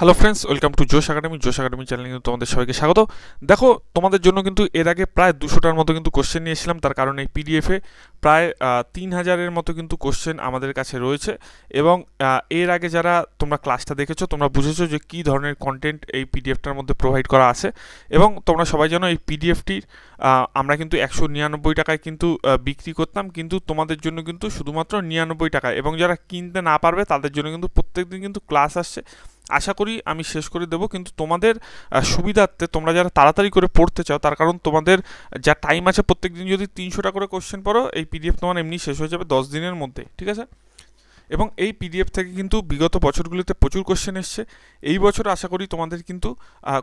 Hello friends welcome to Josh Academy Josh Academy চ্যানেলে কিন্তু তোমাদের সবাইকে স্বাগত। দেখো, তোমাদের জন্য কিন্তু এর আগে প্রায় দুশোটার মতো কিন্তু কোশ্চেন নিয়ে এসেছিলাম। তার কারণ এই পিডিএফে প্রায় তিন হাজারের মতো কিন্তু কোশ্চেন আমাদের কাছে রয়েছে। এবং এর আগে যারা তোমরা ক্লাসটা দেখেছ, তোমরা বুঝেছ যে কী ধরনের কন্টেন্ট এই পিডিএফটার মধ্যে প্রোভাইড করা আছে। এবং তোমরা সবাই জানো এই পিডিএফটির আমরা কিন্তু একশো নিরানব্বই টাকায় কিন্তু বিক্রি করতাম। কিন্তু তোমাদের জন্য কিন্তু শুধুমাত্র নিরানব্বই টাকায় এবং যারা কিনতে না পারবে, তাদের জন্য কিন্তু প্রত্যেকদিন কিন্তু ক্লাস আসছে। আশা করি আমি শেষ করে দেবো, কিন্তু তোমাদের সুবিধার্থে তোমরা যারা তাড়াতাড়ি করে পড়তে চাও, তার কারণ তোমাদের যা টাইম আছে প্রত্যেক দিন যদি তিনশোটা করে কোশ্চেন পড়ো, এই পিডিএফ তোমার এমনি শেষ হয়ে যাবে দশ দিনের মধ্যে, ঠিক আছে? এবং এই পিডিএফ থেকে কিন্তু বিগত বছরগুলিতে প্রচুর কোশ্চেন এসছে। এই বছর আশা করি তোমাদের কিন্তু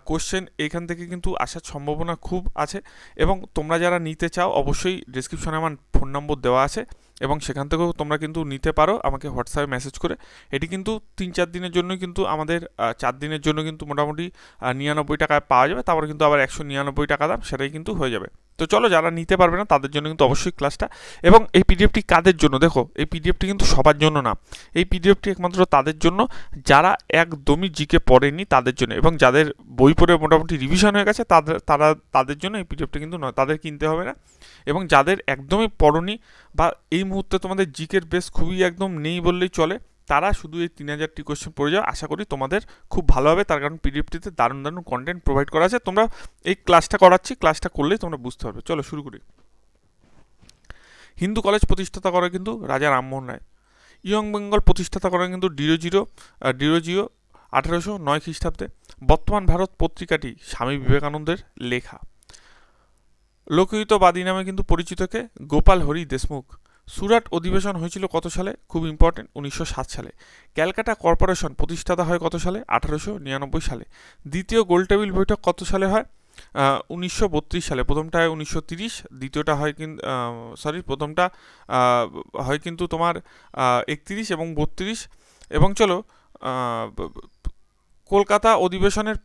কোশ্চেন এইখান থেকে কিন্তু আসার সম্ভাবনা খুব আছে। এবং তোমরা যারা নিতে চাও, অবশ্যই ডিসক্রিপশনে আমার ফোন নম্বর দেওয়া আছে। এবং সেখান থেকেও তোমরা কিন্তু নিতে পারো আমাকে হোয়াটসঅ্যাপে মেসেজ করে। এটি কিন্তু তিন চার দিনের জন্য কিন্তু আমাদের চার দিনের জন্য কিন্তু মোটামুটি নিরানব্বই টাকায় পাওয়া যাবে। তারপরে কিন্তু আবার একশো নিরানব্বই টাকা দাম, সেটাই কিন্তু হয়ে যাবে। তো চলো যারা নিতে পারবে না, তাদের জন্য কিন্তু অবশ্যই ক্লাসটা এবং এই পিডিএফটি কাদের জন্য? দেখো, এই পিডিএফটি কিন্তু সবার জন্য না। এই পিডিএফটি একমাত্র তাদের জন্য। যারা একদমই জিকে পড়েনি, তাদের জন্য। এবং যাদের বই পড়ে মোটামুটি রিভিশন হয়ে গেছে, তাদের, তারা, তাদের জন্য এই পিডিএফটি কিন্তু নয়। তাদের কিনতে হবে না। এবং যাদের একদমই পড়নি বা এই মুহূর্তে তোমাদের জিকের বেস খুবই একদম নেই বললেই চলে, তারা শুধু এই তিন হাজারটি কোয়েশ্চেন পড়ে যাও। আশা করি তোমাদের খুব ভালো হবে, তার কারণ পিডিএফটিতে দারুণ দারুণ কন্টেন্ট প্রোভাইড করা আছে। তোমরা এই ক্লাসটা করাচ্ছি ক্লাসটা করলেই তোমরা বুঝতে পারবে। চলো শুরু করি। হিন্দু কলেজ প্রতিষ্ঠাতা করে কিন্তু রাজা রামমোহন রায়। ইয়ং বেঙ্গল প্রতিষ্ঠাতা করেন কিন্তু ডিরো জিরো ডিরো জিরো আঠেরোশো নয় খ্রিস্টাব্দে। বর্তমান ভারত পত্রিকাটি স্বামী বিবেকানন্দের লেখা। লোকহিতবাদী নামে কিন্তু পরিচিত পরিচিতকে গোপাল হরি দেশমুখ। সুরাট অধিবেশন হয়েছিল কত সালে? খুব ইম্পর্টেন্ট উনিশশো সাত সালে। ক্যালকাটা কর্পোরেশন প্রতিষ্ঠাতা হয় কত সালে? আঠারোশো নিরানব্বই সালে। দ্বিতীয় গোলটেবিল বৈঠক কত সালে হয়? উনিশশো বত্রিশ সালে। প্রথমটা হয় উনিশশো দ্বিতীয়টা হয় কিন্তু সরি প্রথমটা হয় কিন্তু তোমার একত্রিশ এবং বত্রিশ। এবং চলো কলকাতা অধিবেশনের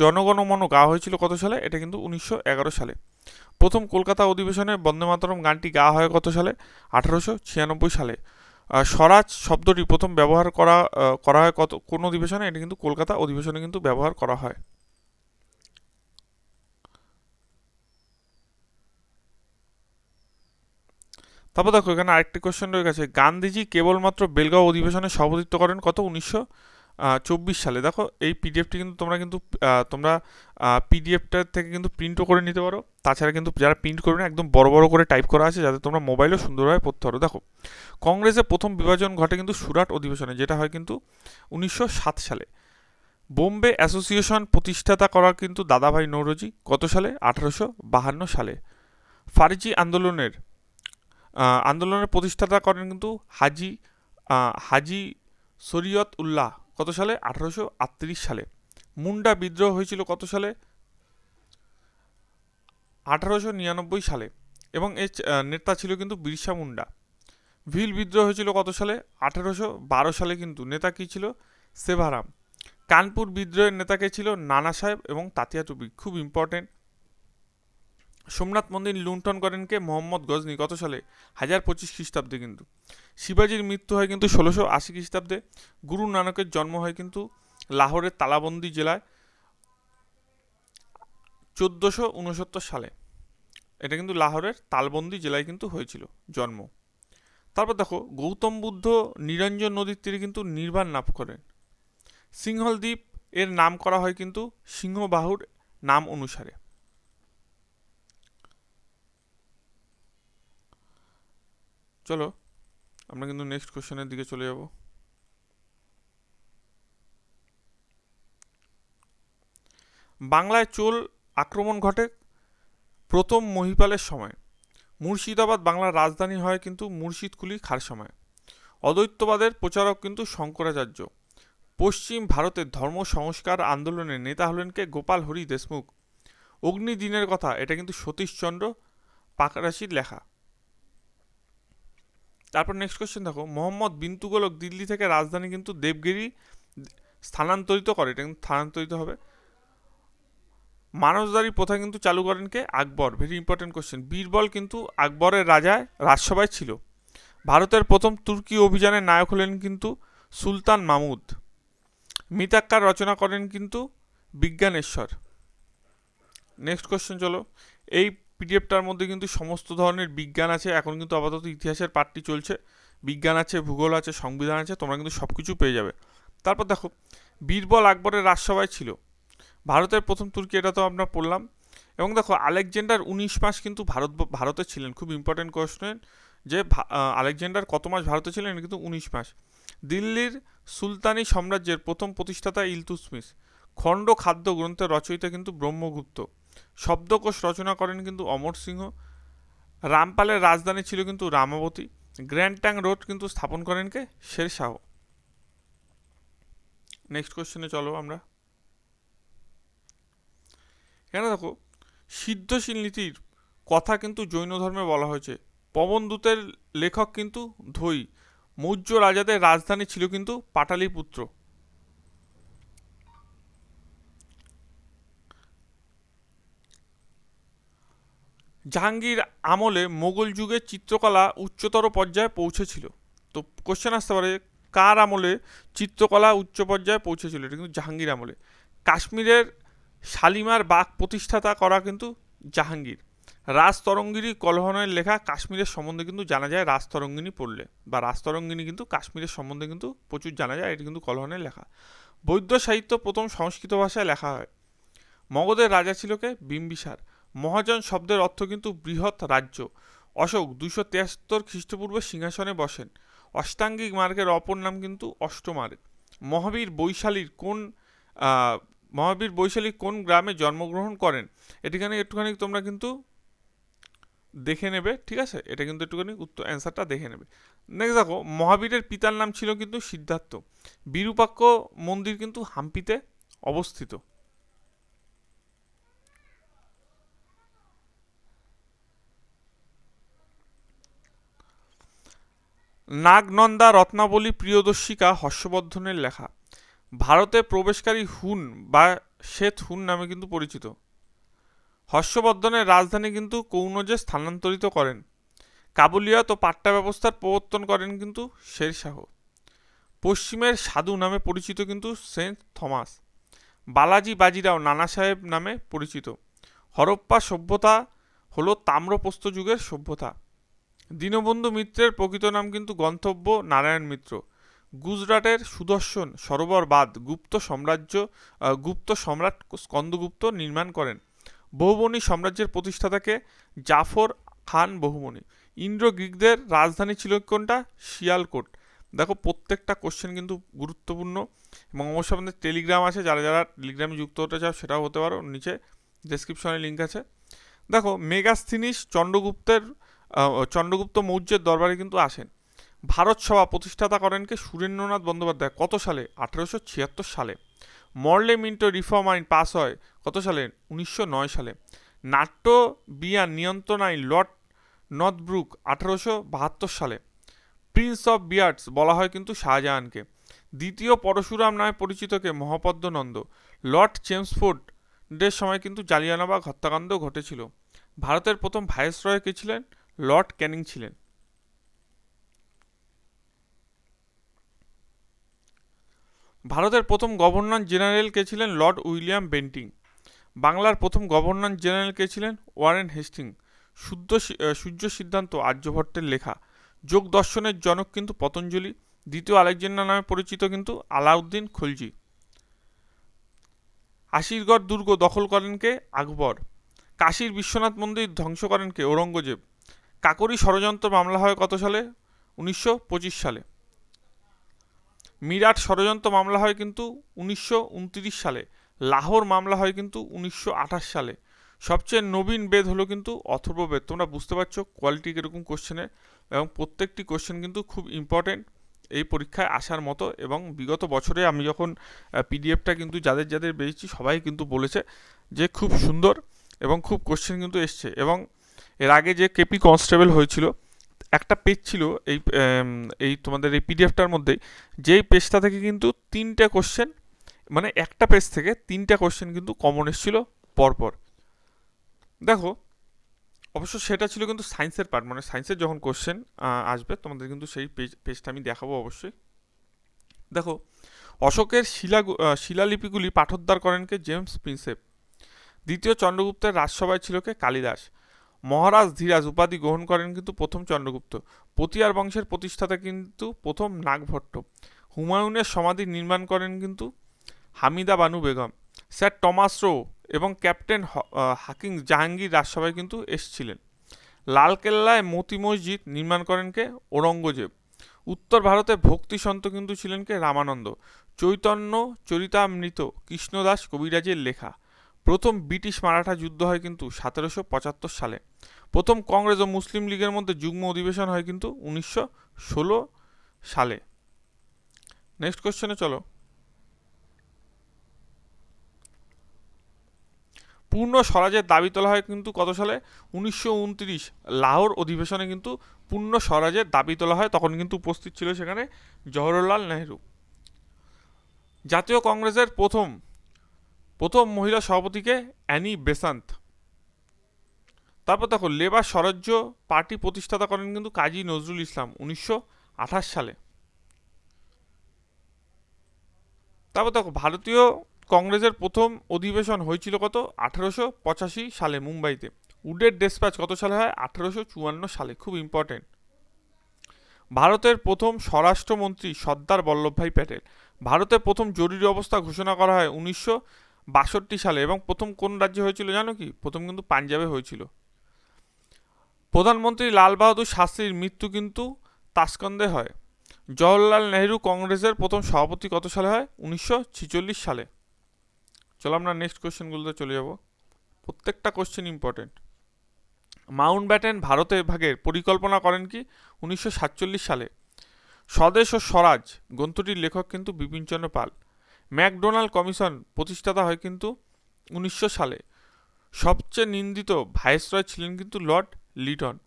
জনগণমন গাওয়া হয়েছিল কত সালে? এটা কিন্তু উনিশশো এগারো সালে। প্রথম কলকাতা অধিবেশনে বন্দে মাতরম গানটি গাওয়া হয় কত সালে? আঠারোশো ছিয়ানব্বই সালে। স্বরাজ শব্দটি প্রথম ব্যবহার করা করা হয় কত, কোন অধিবেশনে? এটা কিন্তু কলকাতা অধিবেশনে কিন্তু ব্যবহার করা হয়। তারপর দেখো, এখানে আরেকটি কোশ্চেন রয়ে গেছে। গান্ধীজি কেবলমাত্র বেলগাঁও অধিবেশনে সভাপতিত্ব করেন কত? উনিশশো চব্বিশ সালে। দেখো, এই পিডিএফটি কিন্তু তোমরা কিন্তু তোমরা পিডিএফটা থেকে কিন্তু প্রিন্টও করে নিতে পারো। তাছাড়া কিন্তু যারা প্রিন্ট করবে না, একদম বড় বড় করে টাইপ করা আছে, যাতে তোমরা মোবাইলেও সুন্দরভাবে পড়তে পারো। দেখো কংগ্রেসের প্রথম বিভাজন ঘটে কিন্তু সুরাট অধিবেশনে, যেটা হয় কিন্তু উনিশশো সাত সালে। বোম্বে অ্যাসোসিয়েশন প্রতিষ্ঠাতা করা কিন্তু দাদাভাই নৌরজি, কত সালে? আঠারোশো বাহান্ন সালে। ফার্জি আন্দোলনের আন্দোলনের প্রতিষ্ঠাতা করেন কিন্তু হাজি হাজি শরীয়ত উল্লাহ কত সালে? আঠারোশো আটত্রিশ সালে। মুন্ডা বিদ্রোহ হয়েছিল কত সালে? আঠারোশো নিরানব্বই সালে। এবং এর নেতা ছিল কিন্তু বিরসা মুন্ডা। ভিল বিদ্রোহ হয়েছিল কত সালে? আঠারোশো বারো সালে কিন্তু। নেতা কী ছিল? সেভারাম। কানপুর বিদ্রোহের নেতাকে ছিল? নানা সাহেব এবং তাতিয়া টুপি। খুব ইম্পর্টেন্ট সোমনাথ মন্দির লুণ্ঠন করেন কে মোহাম্মদ গজনি কত সালে হাজার পঁচিশ খ্রিস্টাব্দে কিন্তু। শিবাজির মৃত্যু হয় কিন্তু ষোলোশো আশি খ্রিস্টাব্দে। গুরু নানকের জন্ম হয় কিন্তু লাহোরের তালাবন্দি জেলায় চোদ্দোশো উনসত্তর সালে। এটা কিন্তু লাহোরের তালবন্দি জেলায় কিন্তু হয়েছিল, জন্ম। তারপর দেখো, গৌতম বুদ্ধ নিরঞ্জন নদীর তীরে কিন্তু নির্বাণ লাভ করেন। সিংহল দ্বীপ এর নাম করা হয় কিন্তু সিংহবাহুর নাম অনুসারে। চলো, আমরা কিন্তু নেক্সট কোশ্চেনের দিকে চলে যাব। বাংলায় চোল আক্রমণ ঘটে প্রথম মহিপালের সময়। মুর্শিদাবাদ বাংলার রাজধানী হয় কিন্তু মুর্শিদকুলি খার সময়। অদ্বৈতবাদের প্রচারক কিন্তু শঙ্করাচার্য। পশ্চিম ভারতের ধর্ম সংস্কার আন্দোলনের নেতা হলেন কে? গোপাল হরি দেশমুখ। অগ্নিদিনের কথা, এটা কিন্তু সতীশচন্দ্র পাকরাশির লেখা। তারপর নেক্সট কোশ্চেন দেখো, মোহাম্মদ বিন তুগলক দিল্লি থেকে রাজধানী কিন্তু দেবগিরি স্থানান্তরিত করে, এটা কিন্তু স্থানান্তরিত হবে। মানসদারি প্রথা কিন্তু চালু করেন কে? Akbar very important question Birbal কিন্তু আকবরের রাজায় রাজসভায় ছিল। ভারতের প্রথম তুর্কি অভিযানের নায়ক হলেন কিন্তু সুলতান মামুদ। মিতাক্কার রচনা করেন কিন্তু বিজ্ঞানেশ্বর। নেক্সট কোশ্চেন চলো, এই পিডিএফটার মধ্যে কিন্তু সমস্ত ধরনের বিজ্ঞান আছে। এখন কিন্তু আপাতত ইতিহাসের পাঠটি চলছে। বিজ্ঞান আছে, ভূগোল আছে, সংবিধান আছে, তোমরা কিন্তু সব কিছু পেয়ে যাবে। তারপর দেখো, বীরবল আকবরের রাজসভায় ছিল। ভারতের প্রথম তুর্কি, এটা তো আমরা পড়লাম। এবং দেখো, আলেকজেন্ডার উনিশ মাস কিন্তু ভারত, ভারতে ছিলেন। খুব ইম্পর্টেন্ট কোশ্চেন যে আলেকজেন্ডার কত মাস ভারতে ছিলেন? কিন্তু উনিশ মাস। দিল্লির সুলতানি সাম্রাজ্যের প্রথম প্রতিষ্ঠাতা ইলতুসমিস। খণ্ড খাদ্য গ্রন্থের রচয়িতা কিন্তু ব্রহ্মগুপ্ত। শব্দকোষ রচনা করেন কিন্তু অমর সিংহ। রামপালের রাজধানী ছিল কিন্তু রামাবতী। গ্র্যান্ড ট্যাং রোড কিন্তু স্থাপন করেন কে? শের শাহ। নেক্সট কোশ্চেনে চলো আমরা। এখানে দেখো, সিদ্ধশীল নীতির কথা কিন্তু জৈন ধর্মে বলা হয়েছে। পবনদূতের লেখক কিন্তু ধৈ মৌর্য রাজাদের রাজধানী ছিল কিন্তু পাটালিপুত্র। জাহাঙ্গীর আমলে মোগল যুগের চিত্রকলা উচ্চতর পর্যায়ে পৌঁছেছিল। তো কোশ্চেন আসতে পারে, কার আমলে চিত্রকলা উচ্চ পর্যায়ে পৌঁছেছিল? এটা কিন্তু জাহাঙ্গীর আমলে। কাশ্মীরের শালিমার বাঘ প্রতিষ্ঠাতা করা কিন্তু জাহাঙ্গীর। রাজতরঙ্গিনী কলহনের লেখা কাশ্মীরের সম্বন্ধে কিন্তু জানা যায় রাজতরঙ্গিনী পড়লে। বা রাজতরঙ্গিনী কিন্তু কাশ্মীরের সম্বন্ধে কিন্তু প্রচুর জানা যায়, এটি কিন্তু কলহনের লেখা। বৌদ্ধ সাহিত্য প্রথম সংস্কৃত ভাষায় লেখা হয়। মগধের রাজা ছিল কে? বিম্বিসার। মহাজন শব্দের অর্থ কিন্তু বৃহৎ রাজ্য। অশোক দুশো তেয়াত্তর খ্রিস্টপূর্বে সিংহাসনে বসেন। অষ্টাঙ্গিক মার্গের অপর নাম কিন্তু অষ্টমার্গ মহাবীর বৈশালীর কোন মহাবীর বৈশালী কোন গ্রামে জন্মগ্রহণ করেন? এটিখানে একটুখানি তোমরা কিন্তু দেখে নেবে, ঠিক আছে? এটা কিন্তু একটুখানি উত্তর, অ্যান্সারটা দেখে নেবে। নেক্সট দেখো, মহাবীরের পিতার নাম ছিল কিন্তু সিদ্ধার্থ। বিরূপাক্ষ মন্দির কিন্তু হাম্পিতে অবস্থিত। নাগনন্দা রত্নাবলী প্রিয়দর্শিকা হর্ষবর্ধনের লেখা। ভারতে প্রবেশকারী হুন বা শ্বেত হুন নামে কিন্তু পরিচিত। হর্ষবর্ধনের রাজধানী কিন্তু কৌনজে স্থানান্তরিত করেন। কাবুলিয়াত ও পাট্টা ব্যবস্থার প্রবর্তন করেন কিন্তু শেরশাহ। পশ্চিমের সাধু নামে পরিচিত কিন্তু সেন্ট থমাস। বালাজি বাজিরাও নানা সাহেব নামে পরিচিত। হরপ্পা সভ্যতা হলো তাম্রপ্রস্ত যুগের সভ্যতা। দীনবন্ধু মিত্রের প্রকৃত নাম কিন্তু গন্তব্য নারায়ণ মিত্র। গুজরাটের সুদর্শন সরোবর বাদ গুপ্ত সাম্রাজ্য গুপ্ত সম্রাট স্কন্দগুপ্ত নির্মাণ করেন। বহুমণি সাম্রাজ্যের প্রতিষ্ঠাতাকে জাফর খান বহুমণি। ইন্দ্র গ্রিকদের রাজধানী ছিল কোনটা? শিয়ালকোট। দেখো, প্রত্যেকটা কোশ্চেন কিন্তু গুরুত্বপূর্ণ এবং অবশ্যই আমাদের টেলিগ্রাম আছে, যারা যারা টেলিগ্রামে যুক্ত হতে চাও সেটাও হতে পারো, নিচে ডেসক্রিপশনে লিঙ্ক আছে। দেখো, মেগাস্থিনিস চন্দ্রগুপ্তের চন্দ্রগুপ্ত মৌর্যের দরবারে কিন্তু আসেন। ভারত সভা প্রতিষ্ঠাতা করেন কে সুরেন্দ্রনাথ বন্দ্যোপাধ্যায়, কত সালে? আঠেরোশো ছিয়াত্তর সালে। মর্লে মিন্টো রিফর্ম আইন পাস হয় কত সালে? উনিশশো নয় সালে। নাট্য বিয়ান নিয়ন্ত্রণ আইন লর্ড নর্থব্রুক আঠারোশো বাহাত্তর সালে। প্রিন্স অফ বিয়ার্ডস বলা হয় কিন্তু শাহজাহানকে। দ্বিতীয় পরশুরাম নামে পরিচিতকে মহাপদ্মনন্দ। লর্ড চেমসফোর্ডের সময় কিন্তু জালিয়ানাবাগ হত্যাকাণ্ড ঘটেছিল। ভারতের প্রথম ভাইসরয় কে ছিলেন? লর্ড ক্যানিং ছিলেন। ভারতের প্রথম গভর্নর জেনারেল কে ছিলেন লর্ড উইলিয়াম বেন্টিং। বাংলার প্রথম গভর্নর জেনারেল কে ছিলেন ওয়ারেন হেস্টিং। শুদ্ধ সূর্য সিদ্ধান্ত আর্যভট্টের লেখা। যোগ দর্শনের জনক কিন্তু পতঞ্জলি, দ্বিতীয় আলেকজান্ডার নামে পরিচিত কিন্তু আলাউদ্দিন খলজি। আশিরগড় দুর্গ দখল করেন কে আকবর। কাশীর বিশ্বনাথ মন্দির ধ্বংস করেন কে ঔরঙ্গজেব। কাকরি ষড়যন্ত্র মামলা হয় কত সালে? উনিশশো পঁচিশ সালে। মিরাট ষড়যন্ত্র মামলা হয় কিন্তু উনিশশো সালে। লাহোর মামলা হয় কিন্তু উনিশশো আঠাশ সালে। সবচেয়ে নবীন বেদ হলো কিন্তু অথর্ব বেদ। তোমরা বুঝতে পারছ কোয়ালিটি কীরকম কোশ্চেনে এবং প্রত্যেকটি কোশ্চেন কিন্তু খুব ইম্পর্টেন্ট এই পরীক্ষায় আসার মতো। এবং বিগত বছরে আমি যখন পিডিএফটা কিন্তু যাদের যাদের বেরিয়েছি সবাই কিন্তু বলেছে যে খুব সুন্দর এবং খুব কোশ্চেন কিন্তু এসছে। এবং এর আগে যে কেপি কনস্টেবল হয়েছিল, একটা পেজ ছিল এই এই তোমাদের এই পিডিএফটার মধ্যে, যেই পেজটা থেকে কিন্তু তিনটে কোশ্চেন মানে একটা পেজ থেকে তিনটা কোশ্চেন কিন্তু কমন এসেছিল পরপর। দেখো, অবশ্য সেটা ছিল কিন্তু সায়েন্সের পার্ট মানে সায়েন্সের যখন কোশ্চেন আসবে, তোমাদের কিন্তু সেই পেজ পেজটা আমি দেখাবো অবশ্যই। দেখো, অশোকের শিলা শিলালিপিগুলি পাঠোদ্ধার করেন কে জেমস প্রিন্সেপ দ্বিতীয় চন্দ্রগুপ্তের রাজসভায় ছিল কে কালিদাস। মহারাজ ধীরাজ উপাধি গ্রহণ করেন কিন্তু প্রথম চন্দ্রগুপ্ত। পতিয়ার বংশের প্রতিষ্ঠাতা কিন্তু প্রথম নাগভট্ট। হুমায়ুনের সমাধি নির্মাণ করেন কিন্তু Hamida Banu Begum. Sir Thomas Roe এবং ক্যাপ্টেন হাকিং জাহাঙ্গীর রাজসভায় কিন্তু এসছিলেন। লালকেল্লায় মতি মসজিদ নির্মাণ করেন কে? ঔরঙ্গজেব। উত্তর ভারতে ভক্তি সন্ত কিন্তু ছিলেন কে? রামানন্দ। চৈতন্য চরিতামৃত কৃষ্ণদাস কবিরাজের লেখা। প্রথম ব্রিটিশ মারাঠা যুদ্ধ হয় কিন্তু সতেরোশো পঁচাত্তর সালে। প্রথম কংগ্রেস ও মুসলিম লীগের মধ্যে যুগ্ম অধিবেশন হয় কিন্তু উনিশশো ষোলো সালে। নেক্সট কোশ্চেনে চলো। পূর্ণ স্বরাজের দাবি তোলা হয় কিন্তু কত সালে? উনিশশো উনত্রিশ লাহোর অধিবেশনে কিন্তু পূর্ণ স্বরাজের দাবি তোলা হয়, তখন কিন্তু উপস্থিত ছিল সেখানে জওহরলাল নেহরু। জাতীয় কংগ্রেসের প্রথম প্রথম মহিলা সভাপতিকে অ্যানি বেসান্ত। তারপর দেখো, লেবার স্বরাজ্য পার্টি প্রতিষ্ঠাতা করেন কিন্তু কাজী নজরুল ইসলাম উনিশশো আঠাশ সালে। তারপর দেখো, ভারতীয় কংগ্রেসের প্রথম অধিবেশন হয়েছিল কত? আঠেরোশো পঁচাশি সালে মুম্বাইতে। উডের ডেসপ্যাচ কত সালে হয়? আঠেরোশো চুয়ান্ন সালে, খুব ইম্পর্টেন্ট ভারতের প্রথম স্বরাষ্ট্রমন্ত্রী সর্দার বল্লভভাই প্যাটেল। ভারতের প্রথম জরুরি অবস্থা ঘোষণা করা হয় উনিশশো বাষট্টি সালে এবং প্রথম কোন রাজ্যে হয়েছিল জানো কি? প্রথম কিন্তু পাঞ্জাবে হয়েছিল। প্রধানমন্ত্রী লাল বাহাদুর শাস্ত্রীর মৃত্যু কিন্তু তাসকন্দে হয়। জওহরলাল নেহরু কংগ্রেসের প্রথম সভাপতি কত সালে হয়? উনিশশো ছেচল্লিশ সালে। চলো আমরা নেক্সট কোশ্চেনগুলোতে চলে যাব। প্রত্যেকটা কোশ্চেন ইম্পর্টেন্ট মাউন্ট ব্যাটেন ভারতের ভাগের পরিকল্পনা করেন কি? উনিশশো সাতচল্লিশ সালে। স্বদেশ ও স্বরাজ, গ্রন্থটির লেখক কিন্তু বিপিনচন্দ্র পাল। ম্যাকডোনাল্ড কমিশন প্রতিষ্ঠাতা হয় কিন্তু উনিশশো সালে। সবচেয়ে নিন্দিত ভাইসরয় ছিলেন কিন্তু লর্ড লিটন।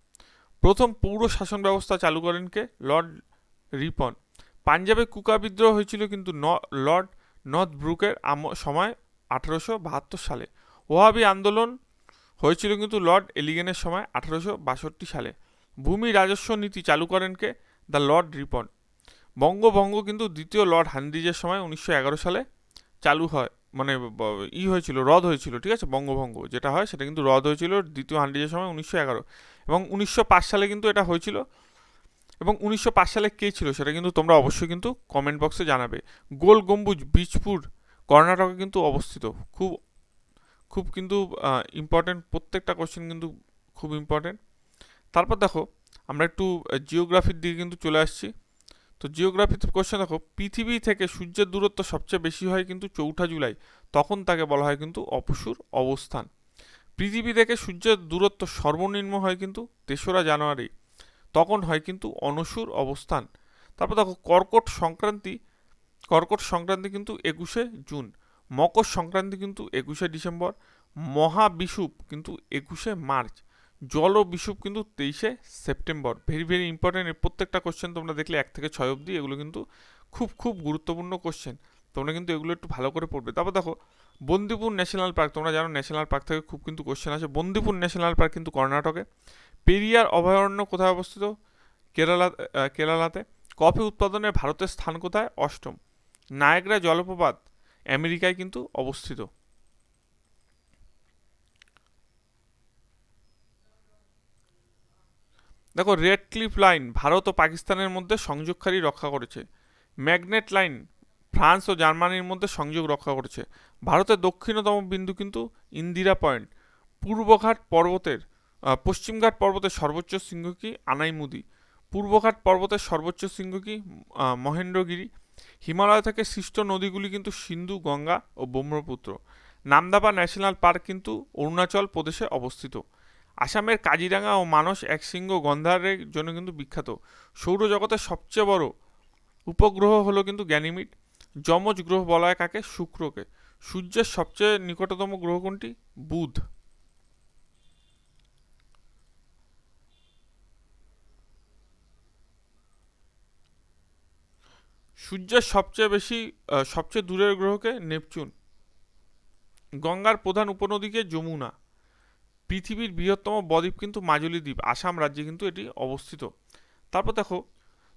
প্রথম পৌর শাসন ব্যবস্থা চালু করেন কে? লর্ড রিপন। পাঞ্জাবে কুকা বিদ্রোহ হয়েছিল কিন্তু ন, লর্ড নর্থ ব্রুকের সময় আঠারোশো বাহাত্তর সালে। ওহাবি আন্দোলন হয়েছিল কিন্তু লর্ড এলিগেনের সময় আঠারোশো বাষট্টি সালে। ভূমি রাজস্ব নীতি চালু করেন কে? The Lord Ripon. বঙ্গভঙ্গ কিন্তু দ্বিতীয় লর্ড হান্ডিজের সময় উনিশশো এগারো সালে চালু হয় মানে ই হয়েছিল, রদ হয়েছিল, ঠিক আছে? বঙ্গভঙ্গ যেটা হয় সেটা কিন্তু রদ হয়েছিল দ্বিতীয় হান্ডিজের সময় উনিশশো এগারো। এবং উনিশশো পাঁচ সালে কিন্তু এটা হয়েছিল। এবং উনিশশো পাঁচ সালে কে ছিল সেটা কিন্তু তোমরা অবশ্যই কিন্তু কমেন্ট বক্সে জানাবে। গোল গম্বুজ বীজপুর, কর্ণাটকে কিন্তু অবস্থিত। খুব খুব কিন্তু ইম্পর্টেন্ট প্রত্যেকটা কোশ্চেন কিন্তু খুব ইম্পর্টেন্ট তারপর দেখো, আমরা একটু জিওগ্রাফির দিকে কিন্তু চলে আসছি। তো জিওগ্রাফিতে কোশ্চেন দেখো, পৃথিবী থেকে সূর্যের দূরত্ব সবচেয়ে বেশি হয় কিন্তু চৌঠা জুলাই। তখন তাকে বলা হয় কিন্তু অপসুর অবস্থান। পৃথিবী থেকে সূর্যের দূরত্ব সর্বনিম্ন হয় কিন্তু তেসরা জানুয়ারি। তখন হয় কিন্তু অনসুর অবস্থান। তারপর দেখো, কর্কট সংক্রান্তি কর্কট সংক্রান্তি কিন্তু একুশে জুন। মকর সংক্রান্তি কিন্তু একুশে ডিসেম্বর। মহাবিষুব কিন্তু একুশে মার্চ। জল ও বিষুব কিন্তু তেইশে সেপ্টেম্বর। ভেরি ভেরি ইম্পর্টেন্ট প্রত্যেকটা কোশ্চেন তোমরা দেখলে এক থেকে ছয় অবধি, এগুলো কিন্তু খুব খুব গুরুত্বপূর্ণ কোশ্চেন তোমরা কিন্তু এগুলো একটু ভালো করে পড়বে। তারপর দেখো, বন্দিপুর ন্যাশনাল পার্ক, তোমরা জানো ন্যাশনাল পার্ক থেকে খুব কিন্তু কোশ্চেন আছে বন্দিপুর ন্যাশনাল পার্ক কিন্তু কর্ণাটকে। পেরিয়ার অভয়ারণ্য কোথায় অবস্থিত? কেরালা কেরালাতে। কফি উৎপাদনে ভারতের স্থান কোথায়? অষ্টম। নায়গ্রা জলপ্রপাত আমেরিকায় কিন্তু অবস্থিত। দেখো, রেড ক্লিফ লাইন ভারত ও পাকিস্তানের মধ্যে সংযোগকারী রক্ষা করেছে। ম্যাগনেট লাইন ফ্রান্স ও জার্মানির মধ্যে সংযোগ রক্ষা করেছে। ভারতের দক্ষিণতম বিন্দু কিন্তু ইন্দিরা পয়েন্ট। পূর্বঘাট পর্বতের পশ্চিমঘাট পর্বতের সর্বোচ্চ শৃঙ্গ কি? আনাইমুদি। পূর্বঘাট পর্বতের সর্বোচ্চ শৃঙ্গ কি? মহেন্দ্রগিরি। হিমালয় থেকে সৃষ্ট নদীগুলি কিন্তু সিন্ধু, গঙ্গা ও ব্রহ্মপুত্র। নামদাবা ন্যাশনাল পার্ক কিন্তু অরুণাচল প্রদেশে অবস্থিত। আসামের কাজিরাঙ্গা ও মানস একশৃঙ্গ গন্ধারের জন্য কিন্তু বিখ্যাত। সৌরজগতের সবচেয়ে বড় উপগ্রহ হলো কিন্তু গ্যানিমিড। যমজ গ্রহ বলা হয় কাকে? শুক্রকে। সূর্যের সবচেয়ে নিকটতম গ্রহ কোনটি? বুধ। সূর্যের সবচেয়ে বেশি সবচেয়ে দূরের গ্রহকে নেপচুন। গঙ্গার প্রধান উপনদীকে যমুনা। পৃথিবীর বৃহত্তম বদ্বীপ কিন্তু মাজুলি দ্বীপ, আসাম রাজ্যে কিন্তু এটি অবস্থিত। তারপর দেখো,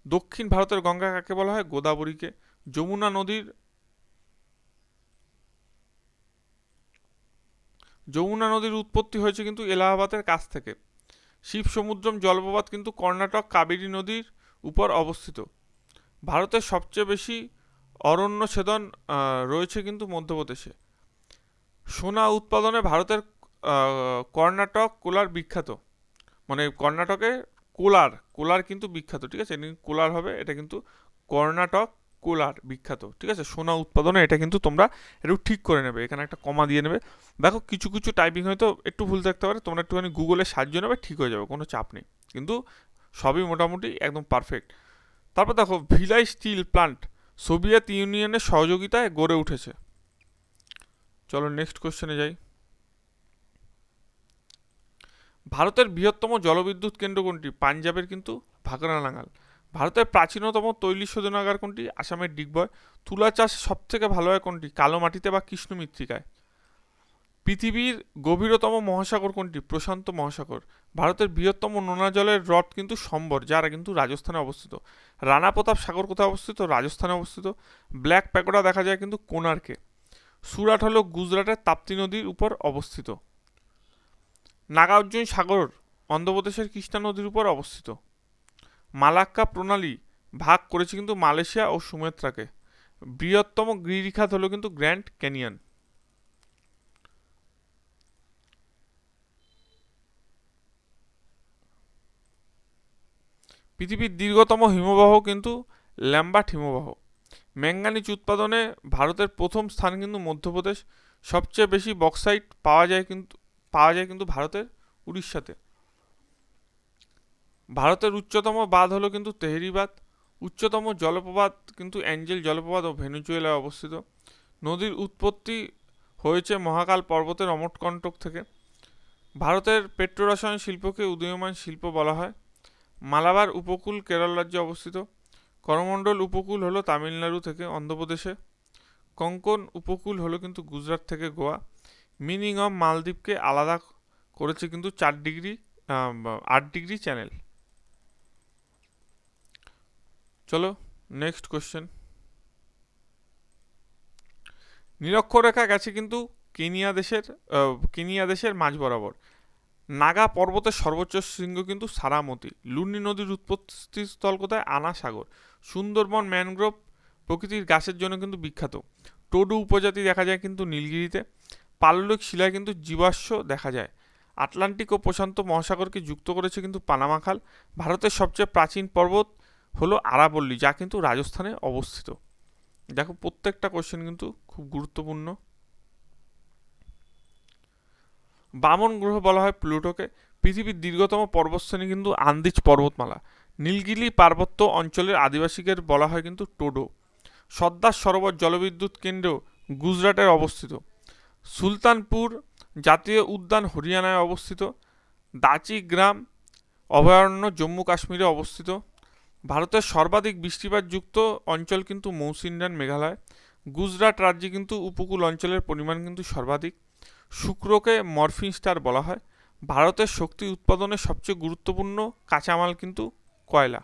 দক্ষিণ ভারতের গঙ্গা কাকে বলা হয়? গোদাবরীকে। যমুনা নদীর যমুনা নদীর উৎপত্তি হয়েছে কিন্তু এলাহাবাদের কাছ থেকে। শিব সমুদ্রম জলপ্রপাত কিন্তু কর্ণাটক কাবেরী নদীর উপর অবস্থিত। ভারতের সবচেয়ে বেশি অরণ্য ছেদন রয়েছে কিন্তু মধ্যপ্রদেশে। সোনা উৎপাদনে ভারতের কর্ণাটক কোলার বিখ্যাত। মানে কর্ণাটকে কোলার কোলার কিন্তু বিখ্যাত, ঠিক আছে? কোলার হবে, এটা কিন্তু কর্ণাটক কোলার বিখ্যাত, ঠিক আছে? সোনা উৎপাদনে এটা কিন্তু তোমরা একটু ঠিক করে নেবে, এখানে একটা কমা দিয়ে নেবে। দেখো, কিছু কিছু টাইপিং হয়তো একটু ভুল থাকতে পারে, তোমরা একটুখানি গুগলে সাহায্য নেবে, ঠিক হয়ে যাবে, কোনো চাপ নেই। কিন্তু সবই মোটামুটি একদম পারফেক্ট তারপর দেখো, ভিলাই স্টিল প্লান্ট, সোভিয়েত ইউনিয়নের সহযোগিতায় গড়ে উঠেছে। চলো নেক্সট কোশ্চেনে যাই। ভারতের বৃহত্তম জলবিদ্যুৎ কেন্দ্র কোনটি? পাঞ্জাবের কিন্তু ভাগরানাগাল ভারতের প্রাচীনতম তৈলি শোধনাগার কোনটি? আসামের ডিগবয়। তুলা চাষ সব থেকে ভালো হয় কোনটি? কালো মাটিতে বা কৃষ্ণ মৃত্তিকায়? পৃথিবীর গভীরতম মহাসাগর কোনটি? প্রশান্ত মহাসাগর। ভারতের বৃহত্তম নোনা জলের হ্রদ কিন্তু সম্বর, যারা কিন্তু রাজস্থানে অবস্থিত। রানা প্রতাপ সাগর কোথায় অবস্থিত? রাজস্থানে অবস্থিত। ব্ল্যাক প্যাকোডা দেখা যায় কিন্তু কোনার্কে সুরাট হল গুজরাটের তাপ্তি নদীর উপর অবস্থিত। নাগার্জুন সাগর অন্ধ্রপ্রদেশের কৃষ্ণা নদীর উপর অবস্থিত। মালাক্কা প্রণালী ভাগ করেছে কিন্তু মালয়েশিয়া ও সুমেত্রাকে। বৃহত্তম গিরিখাত হলো কিন্তু গ্র্যান্ড ক্যানিয়ন। পৃথিবীর দীর্ঘতম হিমবাহ কিন্তু ল্যাম্বার্ট হিমবাহ। ম্যাঙ্গানিজ উৎপাদনে ভারতের প্রথম স্থান কিন্তু মধ্যপ্রদেশ। সবচেয়ে বেশি বক্সাইট পাওয়া যায় কিন্তু পাওয়া যায় কিন্তু ভারতের উড়িষ্যাতে। ভারতের উচ্চতম বাঁধ হলো কিন্তু তেহরি বাঁধ উচ্চতম জলপ্রপাত কিন্তু অ্যাঞ্জেল জলপ্রপাত ও ভেনুচুয়েলায় অবস্থিত। নদীর উৎপত্তি হয়েছে মহাকাল পর্বতের অমটকণ্টক থেকে। ভারতের পেট্রোরসায়ন শিল্পকে উদীয়মান শিল্প বলা হয়। মালাবার উপকূল কেরল রাজ্যে অবস্থিত। করমণ্ডল উপকূল হলো তামিলনাড়ু থেকে অন্ধ্রপ্রদেশে। কঙ্কন উপকূল হলো কিন্তু গুজরাট থেকে গোয়া। মিনিং অফ মালদ্বীপকে আলাদা করেছে কিন্তু চার ডিগ্রি আট ডিগ্রি চ্যানেল। চলো নেক্সট কোশ্চেন নিরক্ষরেখা গেছে কিন্তু কেনিয়া দেশের কেনিয়া দেশের মাঝ বরাবর। নাগা পর্বতের সর্বোচ্চ শৃঙ্গ কিন্তু সারামতি। লুন্নি নদীর উৎপত্তি স্থল কোথায়? আনা সাগর সুন্দরবন ম্যানগ্রোভ প্রকৃতির গাছের জন্য কিন্তু বিখ্যাত। টোডু উপজাতি দেখা যায় কিন্তু নীলগিরিতে। পাললিক শিলায় কিন্তু জীবাশ্ম দেখা যায়। আটলান্টিক ও প্রশান্ত মহাসাগরকে যুক্ত করেছে কিন্তু পানামা খাল। ভারতের সবচেয়ে প্রাচীন পর্বত হলো আরাবল্লী, যা কিন্তু রাজস্থানে অবস্থিত। দেখো, প্রত্যেকটা কোশ্চেন কিন্তু খুব গুরুত্বপূর্ণ। বামন গ্রহ বলা হয় প্লুটোকে। পৃথিবীর দীর্ঘতম পর্বতশ্রেণী কিন্তু আন্দিজ পর্বতমালা। নীলগিরি পার্বত্য অঞ্চলের আদিবাসীদের বলা হয় কিন্তু টোডো। সর্দার সরোবর জলবিদ্যুৎ কেন্দ্র গুজরাটের অবস্থিত। সুলতানপুর জাতীয় উদ্যান হরিয়ানায় অবস্থিত। দাচি গ্রাম অভয়ারণ্য জম্মু কাশ্মীরে অবস্থিত। ভারতের সর্বাধিক বৃষ্টিপাতযুক্ত অঞ্চল কিন্তু মৌসিনরাম মেঘালয়। গুজরাট রাজ্যে কিন্তু উপকূল অঞ্চলের পরিমাণ কিন্তু সর্বাধিক। শুক্রকে মরফিন স্টার বলা হয়। ভারতের শক্তি উৎপাদনের সবচেয়ে গুরুত্বপূর্ণ কাঁচামাল কিন্তু কয়লা।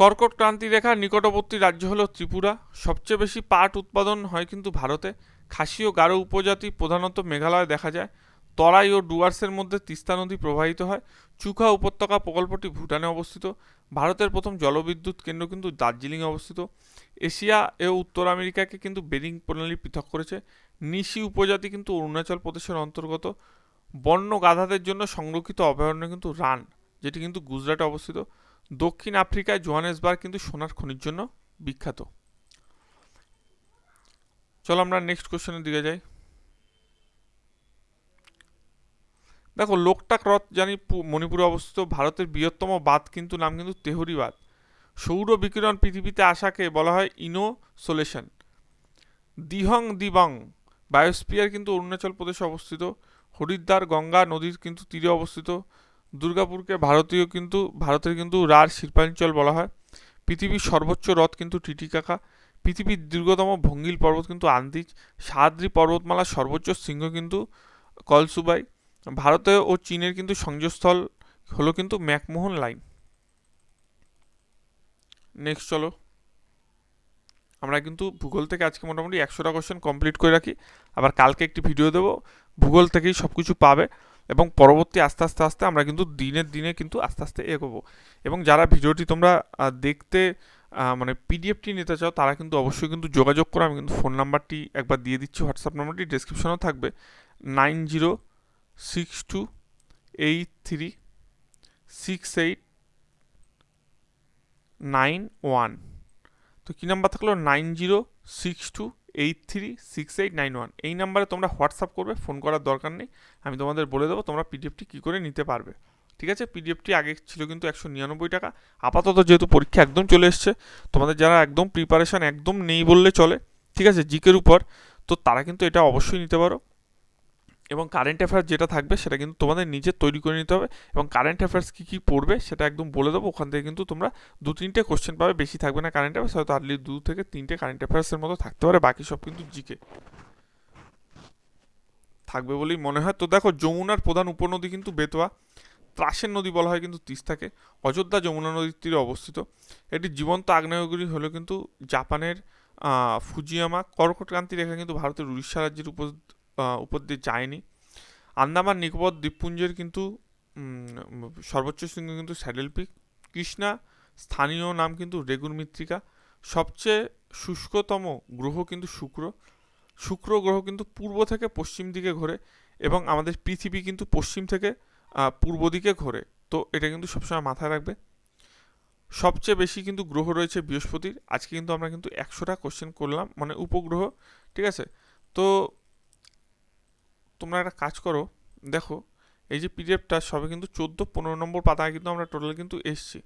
কর্কট ক্রান্তি রেখার নিকটবর্তী রাজ্য হলো ত্রিপুরা। সবচেয়ে বেশি পাট উৎপাদন হয় কিন্তু ভারতে। খাসি ও গারো উপজাতি প্রধানত মেঘালয়ে দেখা যায়। তরাই ও ডুয়ার্সের মধ্যে তিস্তা নদী প্রবাহিত হয়। চুখা উপত্যকা প্রকল্পটি ভুটানে অবস্থিত। ভারতের প্রথম জলবিদ্যুৎ কেন্দ্র কিন্তু দার্জিলিংয়ে অবস্থিত। এশিয়া ও উত্তর আমেরিকাকে কিন্তু বেরিং প্রণালী পৃথক করেছে। নিশি উপজাতি কিন্তু অরুণাচল প্রদেশের অন্তর্গত। বন্য গাধাদের জন্য সংরক্ষিত অভয়ারণ্য কিন্তু রান, যেটি কিন্তু গুজরাটে অবস্থিত। দক্ষিণ আফ্রিকায় জোহানেসবার্গ কিন্তু সোনার খনির জন্য বিখ্যাত। চলো আমরা নেক্সট কোশ্চেনের দিকে যাই। দেখো লোকটাক হ্রদ জানি মণিপুরে অবস্থিত। ভারতের বৃহত্তম বাঁধ কিন্তু নাম কিন্তু তেহরি বাঁধ। সৌর বিকিরণ পৃথিবীতে আসাকে বলা হয় ইনোসোলেশন। দিহং দিবং বায়োস্পিয়ার কিন্তু অরুণাচল প্রদেশে অবস্থিত। হরিদ্বার, গঙ্গা নদীর কিন্তু তীরে অবস্থিত। দুর্গাপুরকে ভারতীয় কিন্তু, ভারতের কিন্তু রার শিল্পাঞ্চল বলা হয়। পৃথিবীর সর্বোচ্চ হ্রদ কিন্তু টিটিকাকা পৃথিবীর দীর্ঘতম ভঙ্গিল পর্বত কিন্তু আন্দিজ। সাহাদ্রি পর্বতমালার সর্বোচ্চ শৃঙ্গ কিন্তু কলসুবাই। ভারতে ও চীনের কিন্তু সংযোগস্থল হলো কিন্তু ম্যাকমোহন লাইন। নেক্সট চলো। আমরা কিন্তু ভূগোল থেকে আজকে মোটামুটি একশোটা কোশ্চেন কমপ্লিট করে রাখি। আবার কালকে একটি ভিডিও দেবো। ভূগোল থেকেই সব কিছু পাবে। এবং পরবর্তী আস্তে আস্তে আস্তে আমরা কিন্তু দিনের দিনে কিন্তু আস্তে আস্তে এগোবো। এবং যারা ভিডিওটি তোমরা দেখতে মানে পিডিএফটি নিতে চাও, তারা কিন্তু অবশ্যই কিন্তু যোগাযোগ করো। আমি কিন্তু ফোন নাম্বারটি একবার দিয়ে দিচ্ছি হোয়াটসঅ্যাপ নাম্বারটি ডিসক্রিপশনেও থাকবে। Nine zero six two eight three six eight nine one. তো কী নাম্বার থাকল? Nine zero six two eight three six eight nine one এই নাম্বারে তোমরা হোয়াটসঅ্যাপ করবে, ফোন করার দরকার নেই। আমি তোমাদের বলে দেবো, তোমরা পিডিএফটি কী করে নিতে পারবে। ঠিক আছে? পিডিএফটি আগে ছিল কিন্তু একশো নিরানব্বই টাকা। আপাতত যেহেতু পরীক্ষা একদম চলে এসছে, তোমাদের যারা একদম প্রিপারেশান একদম নেই বললে চলে, ঠিক আছে? জিকের উপর, তো তারা কিন্তু এটা অবশ্যই নিতে পারো। এবং কারেন্ট অ্যাফেয়ার্স যেটা থাকবে সেটা কিন্তু তোমাদের নিজে তৈরি করে নিতে হবে এবং কারেন্ট অ্যাফেয়ার্স কী কী পড়বে সেটা একদম বলে দেবো। ওখান থেকে কিন্তু তোমরা দু তিনটে কোশ্চেন পাবে, বেশি থাকবে না কারেন্ট অ্যাফেয়ার্স হয়তো আটলি দু থেকে তিনটে কারেন্ট অ্যাফেয়ার্সের মতো থাকতে পারে, বাকি সব কিন্তু জিকে থাকবে বলেই মনে হয়। তো দেখো, যমুনার প্রধান উপনদী কিন্তু বেতোয়া। ত্রাসের নদী বলা হয় কিন্তু তিস্তাকে। অযোধ্যা যমুনা নদীর তীরে অবস্থিত। এটি জীবন্ত আগ্নেয়গিরি হলো কিন্তু জাপানের ফুজিয়ামা কর্কটক্রান্তি রেখা কিন্তু ভারতের উড়িষ্যা রাজ্যের উপর উপর দিয়ে যায়নি। আন্দামান নিকোবর দ্বীপপুঞ্জের কিন্তু সর্বোচ্চ শৃঙ্গ কিন্তু স্যাডেল পিক কৃষ্ণা স্থানীয় নাম কিন্তু রেগুর মৃত্তিকা। সবচেয়ে শুষ্কতম গ্রহ কিন্তু শুক্র। শুক্র গ্রহ কিন্তু পূর্ব থেকে পশ্চিম দিকে ঘোরে এবং আমাদের পৃথিবী কিন্তু পশ্চিম থেকে পূর্ব দিকে ঘোরে। তো এটা কিন্তু সবসময় মাথায় রাখবে। সবচেয়ে বেশি কিন্তু গ্রহ রয়েছে বৃহস্পতির। আজকে কিন্তু আমরা কিন্তু একশোটা কোশ্চেন করলাম মানে উপগ্রহ, ঠিক আছে? তো তোমরা একটা কাজ করো, দেখো, এই যে পিডিএফটা সবে কিন্তু চোদ্দ, পনেরো নম্বর পাতায় কিন্তু আমরা টোটাল কিন্তু এসছি,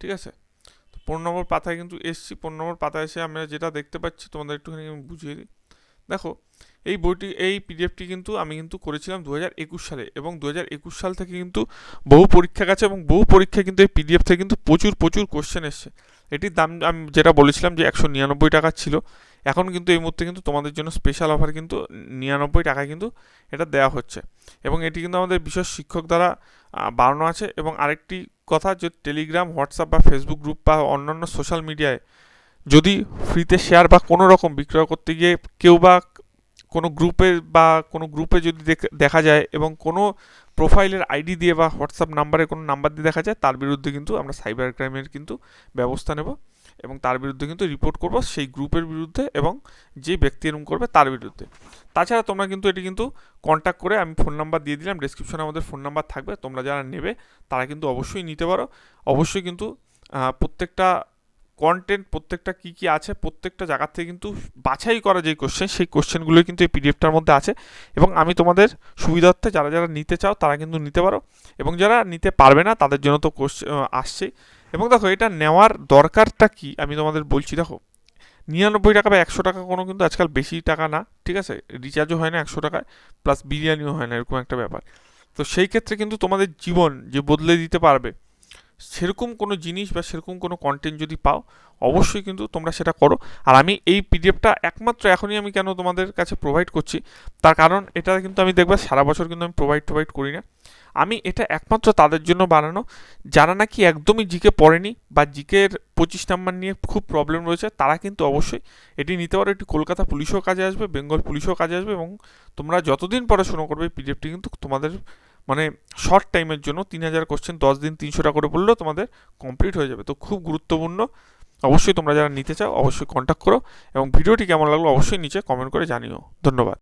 ঠিক আছে? তো পনেরো নম্বর পাতায় কিন্তু এসছি, পনেরো নম্বর পাতায় এসে আমরা যেটা দেখতে পাচ্ছি তোমাদের একটুখানি আমি বুঝিয়ে দিই। দেখো, এই বইটি, এই পিডিএফটি কিন্তু আমি কিন্তু করেছিলাম দু হাজার একুশ সালে এবং দু হাজার একুশ সাল থেকে কিন্তু বহু পরীক্ষা গেছে এবং বহু পরীক্ষা কিন্তু এই পিডিএফ থেকে কিন্তু প্রচুর প্রচুর কোশ্চেন এসছে। এটির দাম, আমি যেটা বলেছিলাম যে একশো নিরানব্বই টাকা ছিল, এখন কিন্তু এই মুহূর্তে কিন্তু তোমাদের জন্য স্পেশাল অফার কিন্তু নিরানব্বই টাকায় কিন্তু এটা দেওয়া হচ্ছে। এবং এটি কিন্তু আমাদের বিশেষ শিক্ষক দ্বারা বাড়ানো আছে এবং আরেকটি কথা যে টেলিগ্রাম হোয়াটসঅ্যাপ বা ফেসবুক গ্রুপ বা অন্যান্য সোশ্যাল মিডিয়ায় যদি ফ্রিতে শেয়ার বা কোনো রকম বিক্রয় করতে গিয়ে কেউ বা কোনো গ্রুপে বা কোনো গ্রুপে যদি দেখা যায় এবং কোনো প্রোফাইলের আইডি দিয়ে বা হোয়াটসঅ্যাপ নাম্বারে কোনো নাম্বার দিয়ে দেখা যায়, তার বিরুদ্ধে কিন্তু আমরা সাইবার ক্রাইমের কিন্তু ব্যবস্থা নেব এবং তার বিরুদ্ধে কিন্তু রিপোর্ট করব সেই গ্রুপের বিরুদ্ধে এবং যে ব্যক্তি এরকম করবে তার বিরুদ্ধে। তাছাড়া তোমরা কিন্তু এটি কিন্তু কন্ট্যাক্ট করে আমি ফোন নাম্বার দিয়ে দিলাম ডিসক্রিপশনে আমাদের ফোন নাম্বার থাকবে, তোমরা যারা নেবে তারা কিন্তু অবশ্যই নিতে পারো। অবশ্যই কিন্তু প্রত্যেকটা কন্টেন্ট প্রত্যেকটা কী কী আছে, প্রত্যেকটা জায়গার থেকে কিন্তু বাছাই করা যে কোশ্চেন সেই কোশ্চেনগুলোই কিন্তু এই পিডিএফটার মধ্যে আছে। এবং আমি তোমাদের সুবিধার্থে যারা যারা নিতে চাও, তারা কিন্তু নিতে পারো। এবং যারা নিতে পারবে না, তাদের জন্য তো কোশ্চেন আসছে এবং দেখো, এটা নেওয়ার দরকারটা কি? আমি তোমাদের বলছি, দেখো, নিরানব্বই টাকা বা একশো টাকা কোনো কিন্তু আজকাল বেশি টাকা না, ঠিক আছে? রিচার্জও হয় না একশো টাকায় প্লাস বিরিয়ানিও হয় না, এরকম একটা ব্যাপার। তো সেই ক্ষেত্রে কিন্তু তোমাদের জীবন যে বদলে দিতে পারবে সেরকম কোনো জিনিস বা সেরকম কোনো কন্টেন্ট যদি পাও, অবশ্যই কিন্তু তোমরা সেটা করো। আর আমি এই পিডিএফটা একমাত্র এখনই আমি কেন তোমাদের কাছে প্রোভাইড করছি, তার কারণ এটা কিন্তু আমি দেখবা সারা বছর কিন্তু আমি প্রোভাইড প্রোভাইড করি না। আমি এটা একমাত্র তাদের জন্য বানানো। যারা নাকি একদমই জিকে পড়েনি বা জিকের পঁচিশ নাম্বার নিয়ে খুব প্রবলেম রয়েছে, তারা কিন্তু অবশ্যই এটি নিতে পারো। এটি কলকাতা পুলিশও কাজে আসবে, বেঙ্গল পুলিশও কাজে আসবে এবং তোমরা যতদিন পড়াশুনো করবে পিডিএফটি কিন্তু তোমাদের মানে শর্ট টাইমের জন্য তিন হাজার কোশ্চেন দশ দিন তিনশো টাকা করে পড়লেও তোমাদের কমপ্লিট হয়ে যাবে। তো খুব গুরুত্বপূর্ণ। অবশ্যই তোমরা যারা নিতে চাও, অবশ্যই কন্ট্যাক্ট করো এবং ভিডিওটি কেমন লাগল অবশ্যই নিচে কমেন্ট করে জানিও। ধন্যবাদ।